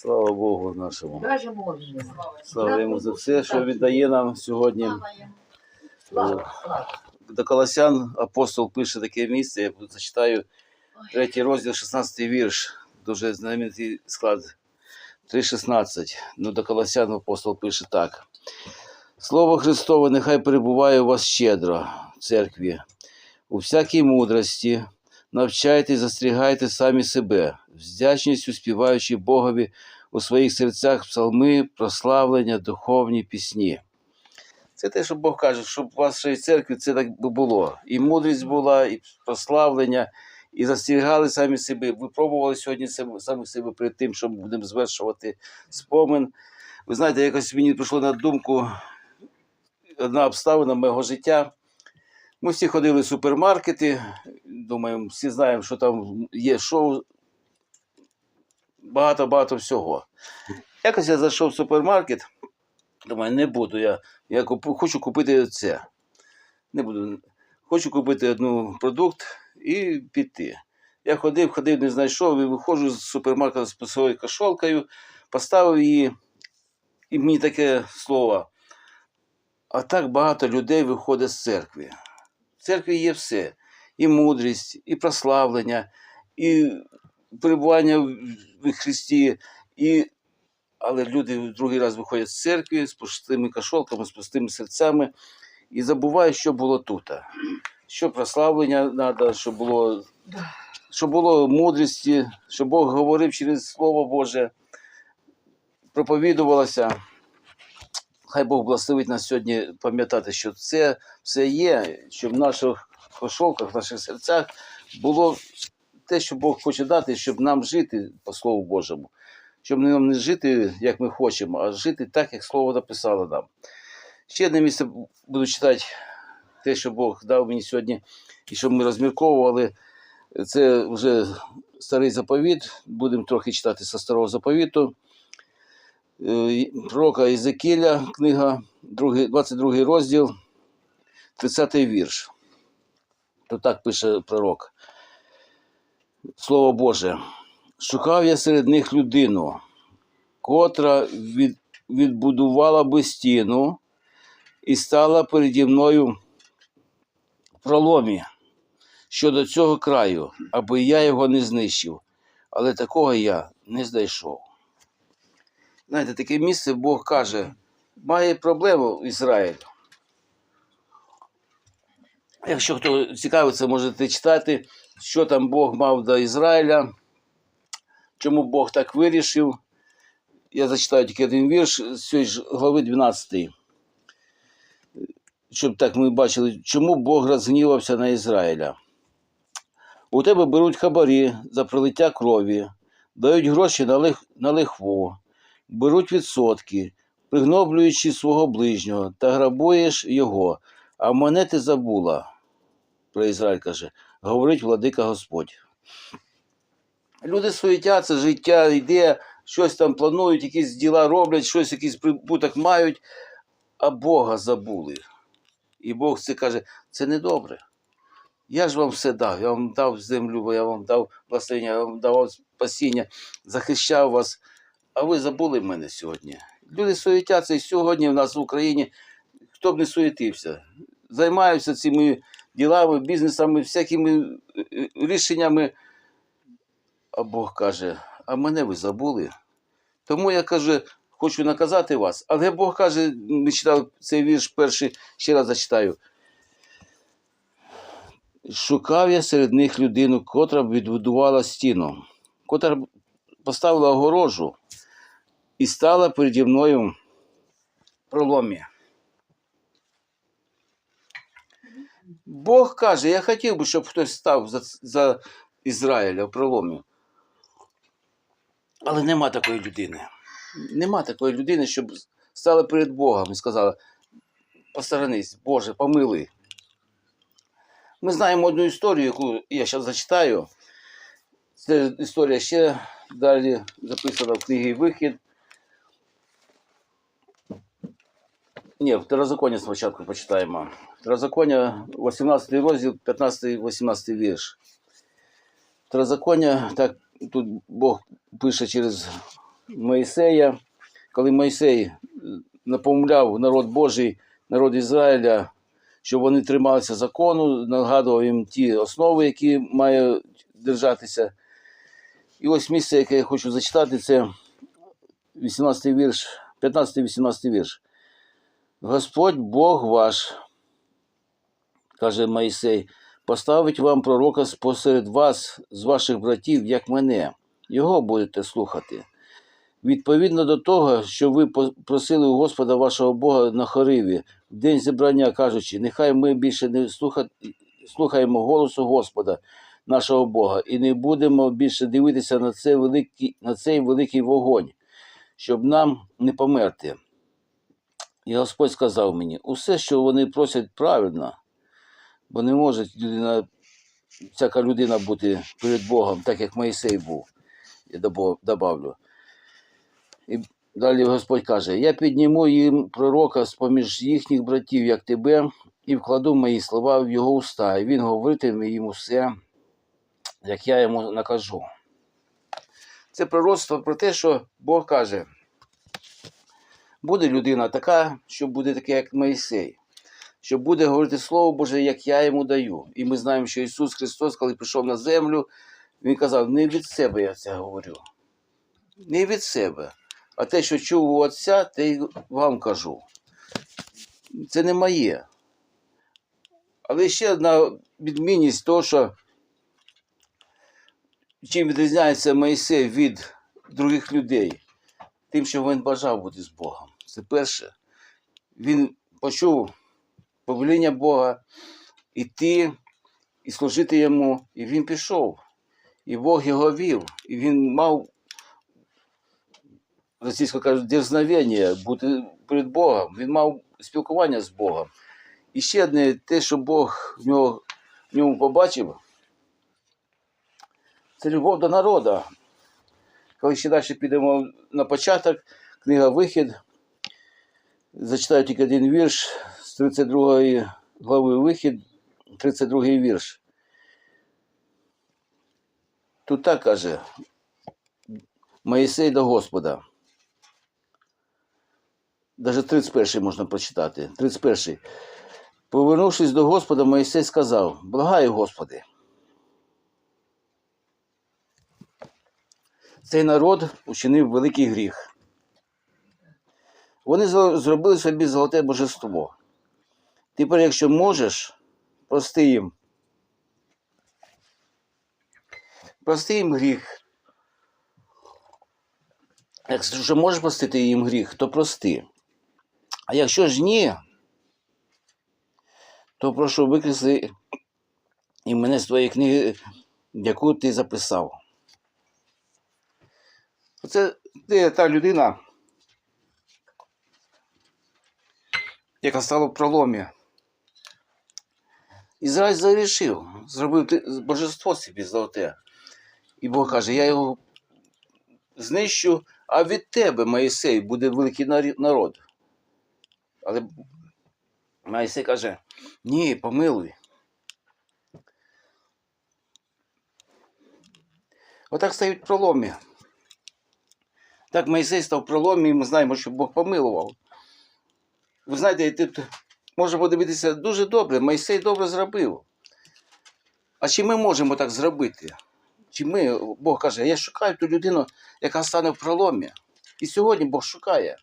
Слава Богу нашому. Слава йому за все, що віддає нам сьогодні. Слава. До Колосян апостол пише таке місце, я зачитаю третій розділ, 16 вірш, дуже знаменитий склад 3.16. Ну, до Колосян апостол пише так. Слово Христове нехай перебуває у вас щедро в церкві, у всякій мудрості, навчайте і застерігайте самі себе, вдячністю співаючи Богові у своїх серцях псалми, прославлення, духовні пісні. Це те, що Бог каже, щоб у вашій церкві це так було. І мудрість була, і прославлення, і застерігали самі себе. Ви пробували сьогодні самі себе перед тим, що будемо звершувати спомин. Ви знаєте, якось мені прийшло на думку одна обставина мого життя. Ми всі ходили в супермаркети, думаємо, всі знаємо, що там є шоу. Багато-багато всього. Якось я зайшов в супермаркет, думаю, не буду я. Я купу, хочу купити це. Не буду. Хочу купити одну продукт і піти. Я ходив, ходив, не знайшов, і виходжу з супермаркету з своєю кошолкою, поставив її, і мені таке слово. А так багато людей виходить з церкви. В церкві є все: і мудрість, і прославлення, і перебування в- Христі, і але люди в другий раз виходять з церкви з пустими кошолками, з пустими серцями і забувають, що було тут. Що прославлення треба, що було, щоб було мудрості, щоб Бог говорив через Слово Боже, проповідувалося. Хай Бог благословить нас сьогодні пам'ятати, що це все є, щоб в наших кошолках, в наших серцях було те, що Бог хоче дати, щоб нам жити по Слову Божому щоб нам не жити, як ми хочемо, а жити так, як слово написало нам. Ще одне місце буду читати те, що Бог дав мені сьогодні, і щоб ми розмірковували. Це вже старий заповіт. Будемо трохи читати зі старого заповіту. Е, Пророка Єзекіля, книга, 22 розділ, 30 вірш. То так пише пророк. Слово Боже. Шукав я серед них людину, котра від, відбудувала би стіну і стала переді мною в проломі щодо цього краю, аби я його не знищив. Але такого я не знайшов. Знаєте, таке місце Бог каже, має проблему Ізраїль. Якщо хто цікавиться, можете читати, що там Бог мав до Ізраїля чому Бог так вирішив. Я зачитаю тільки один вірш з цієї ж глави 12. Щоб так ми бачили, чому Бог розгнівався на Ізраїля. У тебе беруть хабарі за пролиття крові, дають гроші на, лих, на лихву, беруть відсотки, пригноблюючи свого ближнього, та грабуєш його, а мене ти забула. Про Ізраїль каже, говорить владика Господь. Люди суетяться, життя йде, щось там планують, якісь діла роблять, щось, якийсь прибуток мають, а Бога забули. І Бог це каже, це не добре. Я ж вам все дав, я вам дав землю, я вам дав благословення, я вам давав спасіння, захищав вас, а ви забули мене сьогодні. Люди суетяться, і сьогодні в нас в Україні хто б не суетився, займаються цими ділами, бізнесами, всякими е, е, рішеннями. А Бог каже, а мене ви забули. Тому я каже, хочу наказати вас. Але Бог каже, ми читали цей вірш перший, ще раз зачитаю. Шукав я серед них людину, котра відбудувала стіну, котра поставила огорожу і стала переді мною в проломі. Бог каже, я хотів би, щоб хтось став за, за Ізраїля в проломі. Але нема такої людини. Нема такої людини, щоб стала перед Богом і сказала: посторонись, Боже, помилуй. Ми знаємо одну історію, яку я зараз зачитаю. Це історія ще далі записана в книгі Вихід. Ні, Второзаконня спочатку почитаємо. Второзаконня, 18 розділ, 15-18 вірш. Второзаконня, так тут Бог пише через Моїсея, коли Мойсей е, напомляв народ Божий, народ Ізраїля, щоб вони трималися закону, нагадував їм ті основи, які має держатися. І ось місце, яке я хочу зачитати, це 18 вірш, 15-18 вірш. Господь Бог ваш, каже Моїсей, поставить вам пророка посеред вас, з ваших братів, як мене. Його будете слухати. Відповідно до того, що ви просили у Господа вашого Бога на хориві, в день зібрання кажучи, нехай ми більше не слуха... слухаємо голосу Господа, нашого Бога, і не будемо більше дивитися на, це великий... на цей великий вогонь, щоб нам не померти. І Господь сказав мені, усе, що вони просять правильно, бо не може людина, всяка людина бути перед Богом, так як Моїсей був, я добав- добавлю. І далі Господь каже: Я підніму їм пророка з поміж їхніх братів, як тебе, і вкладу мої слова в його уста, і він говоритиме їм усе, як я йому накажу. Це пророцтво про те, що Бог каже: буде людина така, що буде таке, як Моїсей, що буде говорити Слово Боже, як я йому даю. І ми знаємо, що Ісус Христос, коли прийшов на землю, Він казав: не від себе я це говорю, не від себе. А те, що чув у Отця, те й вам кажу. Це не моє. Але ще одна відмінність того, що чим відрізняється Моїсей від других людей, тим, що він бажав бути з Богом. Це перше. Він почув повеління Бога іти і служити йому, і він пішов. І Бог його вів, і він мав російсько кажуть, дерзновення, бути перед Богом. Він мав спілкування з Богом. І ще одне те, що Бог в, в ньому побачив, це любов до народу. Коли ще далі підемо на початок, книга Вихід, зачитаю тільки один вірш з 32 глави Вихід, 32 вірш. Тут так каже Моїсей до Господа. Даже 31 можна прочитати. 31. Повернувшись до Господа, Моїсей сказав: Благаю, Господи. Цей народ учинив великий гріх. Вони зробили собі золоте божество. Тепер, якщо можеш, прости їм. Прости їм гріх. Якщо можеш простити їм гріх, то прости. А якщо ж ні, то прошу викресли і мене з твоєї книги, яку ти записав. Це ти та людина, яка стала в проломі. Ізраїль зарішив, зробив божество собі золоте. І Бог каже, я його знищу, а від тебе, Моїсей, буде великий народ. Але Моїсей каже, ні, помилуй. Отак стають проломі. Так Моїсей став проломі, і ми знаємо, що Бог помилував. Ви знаєте, тут можна подивитися дуже добре, Моїсей добре зробив. А чи ми можемо так зробити? Чи ми, Бог каже, я шукаю ту людину, яка стане в проломі. І сьогодні Бог шукає.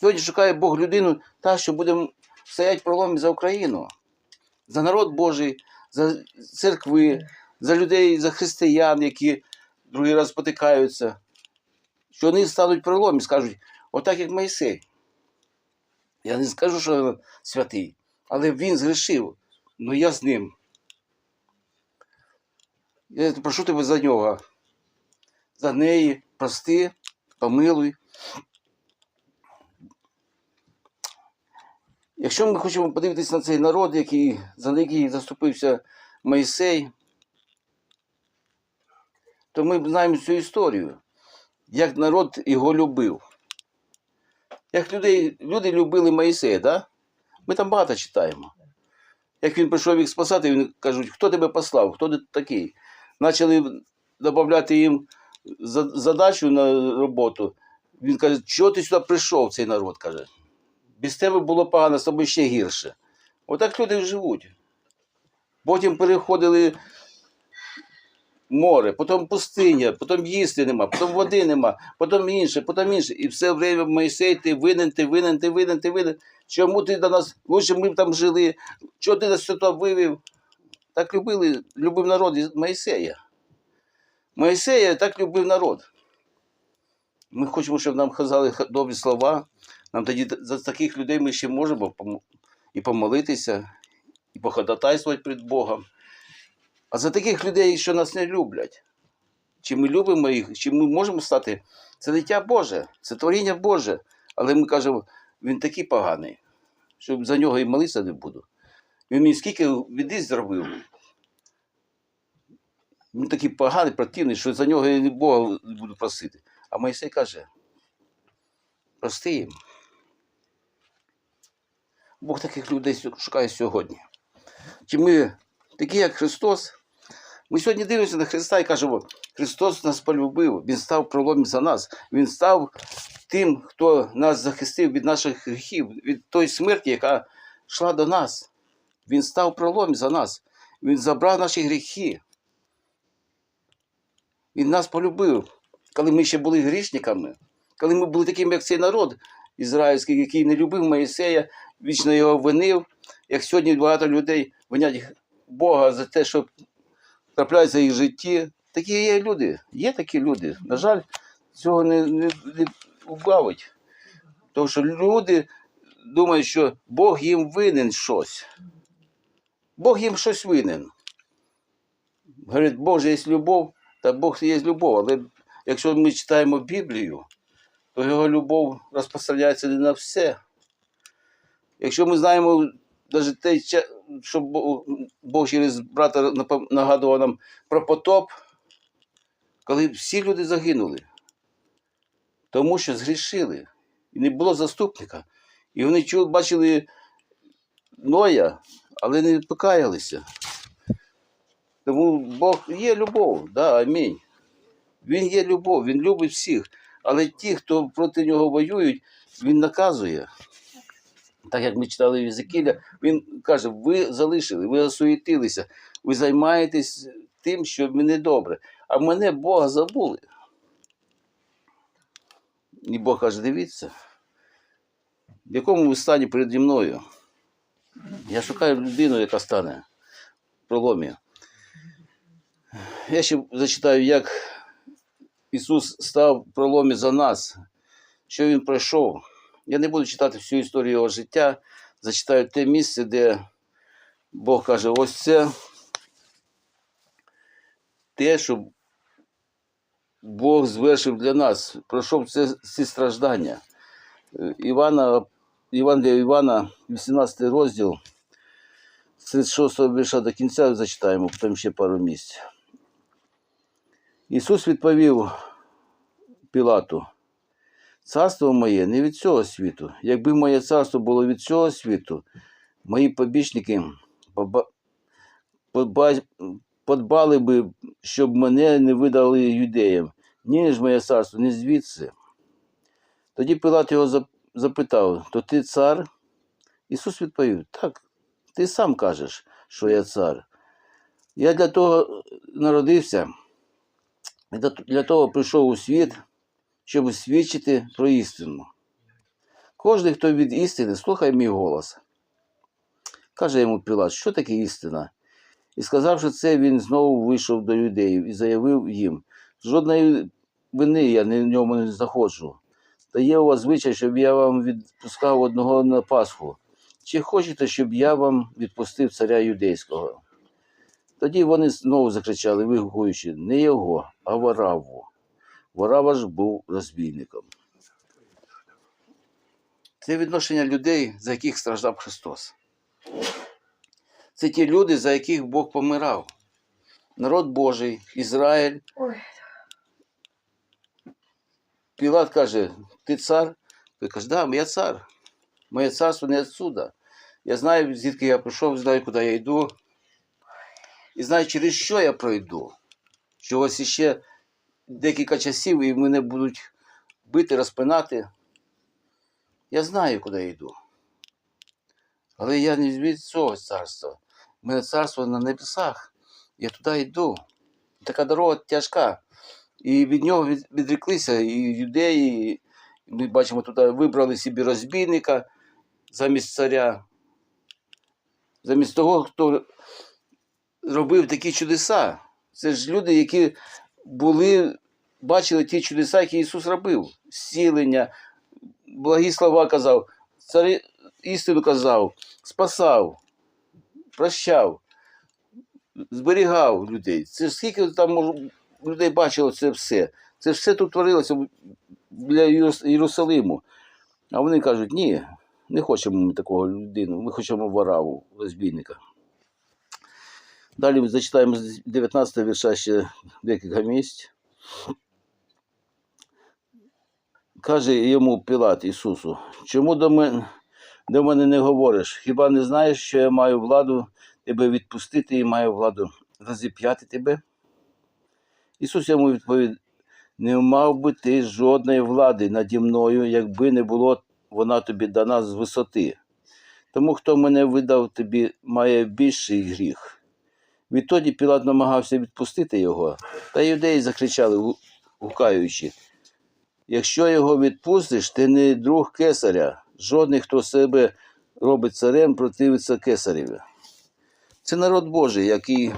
Сьогодні шукає Бог людину, та, що буде стояти в проломі за Україну, за народ Божий, за церкви, за людей, за християн, які другий раз потикаються. Що вони стануть в і скажуть, отак як Моїсей. Я не скажу, що він святий, але він згрішив, ну я з ним. Я прошу тебе за нього, за неї, прости, помилуй. Якщо ми хочемо подивитися на цей народ, який, за який заступився Моїсей, то ми знаємо цю історію, як народ його любив. Як людей, люди любили Моїсея, да? ми там багато читаємо. Як він прийшов їх спасати, він кажуть, хто тебе послав, хто ти такий? Почали додати їм задачу на роботу. Він каже, чого ти сюди прийшов, цей народ каже. Без тебе було погано, з тобою ще гірше. Отак люди живуть. Потім переходили море, потім пустиня, потім їсти нема, потім води нема, потім інше, потім інше. І все время Моїсей, ти винен, ти винен, ти винен, ти винен. Чому ти до нас, лучше ми б там жили, чого ти нас сюди вивів? Так любили, любив народ Моїсея. Моїсея так любив народ. Ми хочемо, щоб нам казали добрі слова. Нам тоді за таких людей ми ще можемо і помолитися, і походатайствувати перед Богом. А за таких людей, що нас не люблять, чи ми любимо їх, чи ми можемо стати, це дитя Боже, це творіння Боже. Але ми кажемо, він такий поганий, що за нього і молитися не буду. Він мені скільки біди зробив. Він такий поганий, противний, що за нього я Бога не буду просити. А Моїсей каже: прости їм. Бог таких людей шукає сьогодні. Чи ми такі, як Христос? Ми сьогодні дивимося на Христа і кажемо, Христос нас полюбив, Він став проломом за нас. Він став тим, хто нас захистив від наших гріхів, від тої смерті, яка йшла до нас. Він став пролом за нас. Він забрав наші гріхи. Він нас полюбив, коли ми ще були грішниками, коли ми були такими, як цей народ ізраїльський, який не любив Моїсея, вічно його винив. Як сьогодні багато людей винять Бога за те, що трапляється в їх житті. Такі є люди, є такі люди. На жаль, цього не, не, не убавить. Тому що люди думають, що Бог їм винен щось. Бог їм щось винен. Говорить, Бог же є любов, та Бог є любов. Але якщо ми читаємо Біблію, то його любов розпространяється не на все. Якщо ми знаємо навіть те, ча- що Бог- Бог через брата нагадував нам про потоп, коли всі люди загинули, тому що згрішили, і не було заступника. І вони чули, бачили Ноя, але не покаялися. Тому Бог є любов, да, амінь. Він є любов, він любить всіх. Але ті, хто проти нього воюють, він наказує. Так як ми читали в Єзекіля, він каже: ви залишили, ви осуєтилися, ви займаєтесь тим, що мені добре. А мене Бога забули. І Бог каже: дивіться, в якому ви стані переді мною. Я шукаю людину, яка стане в проломі. Я ще зачитаю, як Ісус став в проломі за нас, що Він пройшов. Я не буду читати всю історію його життя, зачитаю те місце, де Бог каже: ось це те, що Бог звершив для нас, пройшов ці страждання. Івана, Євангелія Івана, 18 розділ, з 36 вірша до кінця зачитаємо, потім ще пару місць. Ісус відповів Пілату, царство моє не від цього світу. Якби моє царство було від цього світу, мої побічники подбали би, щоб мене не видали юдеям. Ні ж моє царство, не звідси. Тоді Пилат його запитав: То ти цар? Ісус відповів: Так, ти сам кажеш, що я цар. Я для того народився, для- того прийшов у світ, щоб свідчити про істину. Кожен, хто від істини, слухай мій голос. Каже йому Пілат, що таке істина? І сказавши це, він знову вийшов до юдеїв і заявив їм: жодної вини я в ньому не знаходжу. Та є у вас звичай, щоб я вам відпускав одного на Пасху. Чи хочете, щоб я вам відпустив царя юдейського? Тоді вони знову закричали, вигукуючи, не його, а Вараву. Варава був розбійником. Це відношення людей, за яких страждав Христос. Це ті люди, за яких Бог помирав. Народ Божий, Ізраїль. Пілат каже: Ти цар? Той каже, да, я цар. Моє царство не відсюди. Я знаю, звідки я прийшов, знаю, куди я йду. І знаю, через що я пройду. Що ось іще декілька часів і мене будуть бити, розпинати. Я знаю, куди я йду. Але я не від цього царства. У мене царство на небесах. Я туди йду. Така дорога тяжка. І від нього від, відреклися і юдеї. Ми бачимо, тут вибрали собі розбійника замість царя. Замість того, хто робив такі чудеса. Це ж люди, які були, бачили ті чудеса, які Ісус робив. Зцілення, благі слова казав, царі, істину казав, спасав, прощав, зберігав людей. Це скільки там людей бачило це все. Це все тут творилося Єрус- Єрусалиму. А вони кажуть, ні, не хочемо ми такого людину, ми хочемо вораву, розбійника. Далі ми зачитаємо з 19 вірша ще декілька місць. Каже йому Пілат Ісусу, чому до мене, до мене не говориш? Хіба не знаєш, що я маю владу тебе відпустити і маю владу розіп'яти тебе? Ісус йому відповів, не мав би ти жодної влади наді мною, якби не було вона тобі дана з висоти. Тому хто мене видав тобі, має більший гріх. Відтоді Пілат намагався відпустити його, та юдеї закричали, гукаючи. Якщо його відпустиш, ти не друг кесаря. Жодний, хто себе робить царем, противиться кесареві. Це народ Божий, який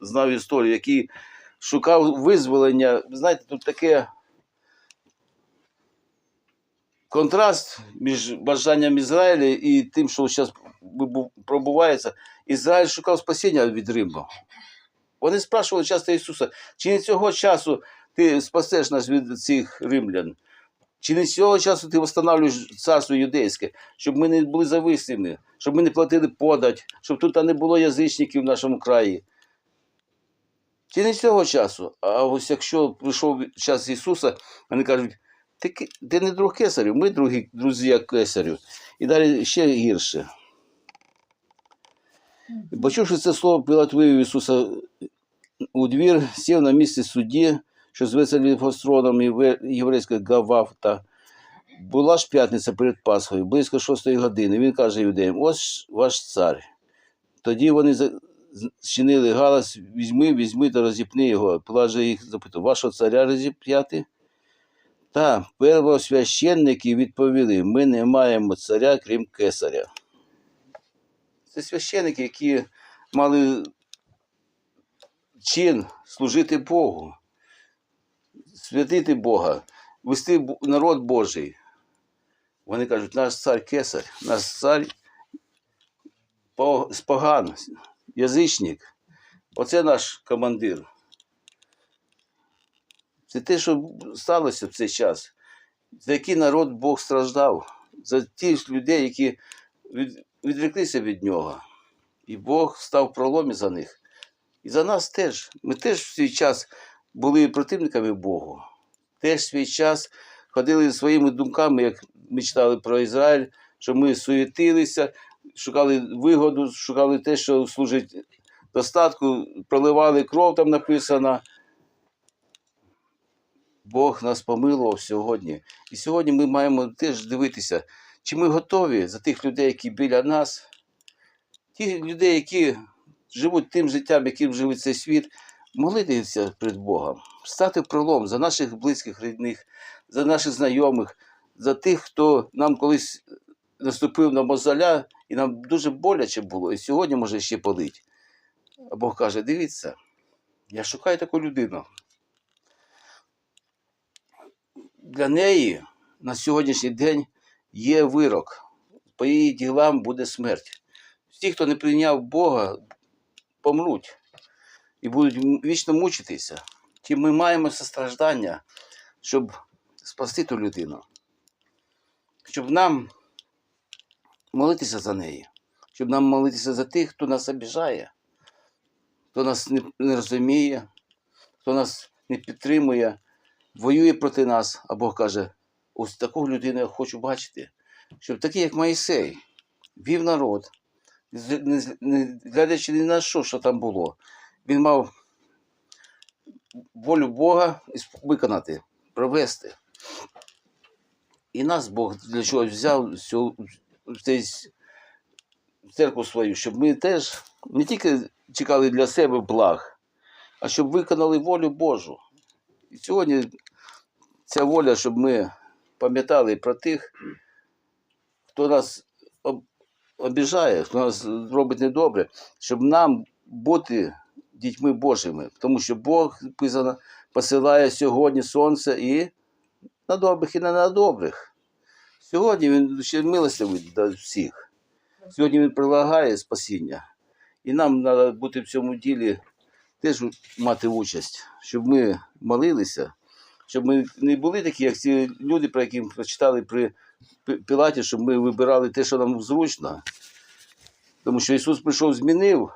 знав історію, який шукав визволення. Знаєте, тут таке контраст між бажанням Ізраїля і тим, що зараз пробувається. Ізраїль шукав спасіння від Риму. Вони спрашували часто Ісуса, чи не цього часу ти спасеш нас від цих римлян? Чи не цього часу ти встановлюєш царство юдейське, щоб ми не були зависними, щоб ми не платили подать, щоб тут не було язичників в нашому краї? Чи не цього часу? А ось якщо прийшов час Ісуса, вони кажуть, ти, ти не друг кесарів, ми другі, друзі кесарів. І далі ще гірше. Почувши це слово, Пілат вивів Ісуса у двір, сів на місці судді, що зветься Ліфостроном єврейської Гававта. Була ж п'ятниця перед Пасхою, близько шостої години. Він каже юдеям: ось ваш цар. Тоді вони чинили галас, візьми, візьми та розіпни його. Пилат же їх запитав, вашого царя розіп'яти? Та первосвященники відповіли: ми не маємо царя, крім кесаря. Це священники, які мали чин служити Богу, святити Бога, вести народ Божий. Вони кажуть, наш цар кесар, наш цар по- споган, язичник. Оце наш командир. Це те, що сталося в цей час. За який народ Бог страждав, за тих людей, які відреклися від нього. І Бог став в проломі за них. І за нас теж. Ми теж в свій час були противниками Богу. Теж свій час ходили своїми думками, як ми читали про Ізраїль, що ми суєтилися, шукали вигоду, шукали те, що служить достатку, проливали кров, там написано. Бог нас помилував сьогодні. І сьогодні ми маємо теж дивитися, чи ми готові за тих людей, які біля нас, ті людей, які живуть тим життям, яким живе цей світ, молитися перед Богом, стати пролом за наших близьких рідних, за наших знайомих, за тих, хто нам колись наступив на мозоля, і нам дуже боляче було, і сьогодні може ще болить. А Бог каже: дивіться, я шукаю таку людину. Для неї на сьогоднішній день є вирок. По її ділам буде смерть. Ті, хто не прийняв Бога, помруть і будуть вічно мучитися. Ті ми маємо состраждання, щоб спасти ту людину, щоб нам молитися за неї, щоб нам молитися за тих, хто нас обіжає, хто нас не, розуміє, хто нас не підтримує, воює проти нас, а Бог каже: ось таку людину я хочу бачити, щоб такий, як Моїсей, вів народ, не глядячи ні на що, що там було. Він мав волю Бога виконати, провести. І нас Бог для чогось взяв в церкву свою, щоб ми теж не тільки чекали для себе благ, а щоб виконали волю Божу. І сьогодні ця воля, щоб ми пам'ятали про тих, хто нас об- обіжає, хто нас робить недобре, щоб нам бути дітьми Божими. Тому що Бог писано, посилає сьогодні сонце і на добрих, і не на добрих. Сьогодні він ще милостивий до всіх. Сьогодні він прилагає спасіння. І нам треба бути в цьому ділі теж мати участь, щоб ми молилися, щоб ми не були такі, як ці люди, про які ми прочитали при Пілаті, щоб ми вибирали те, що нам зручно. Тому що Ісус прийшов, змінив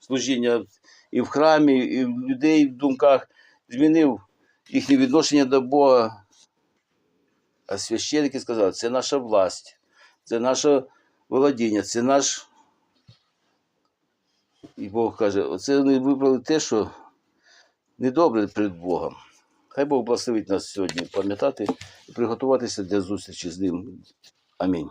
служіння і в храмі, і в людей в думках, змінив їхнє відношення до Бога. А священники сказали, це наша власть, це наше володіння, це наш. І Бог каже, оце вони вибрали те, що недобре перед Богом. Хай Бог благословить нас сьогодні пам'ятати і приготуватися для зустрічі з ним. Амінь.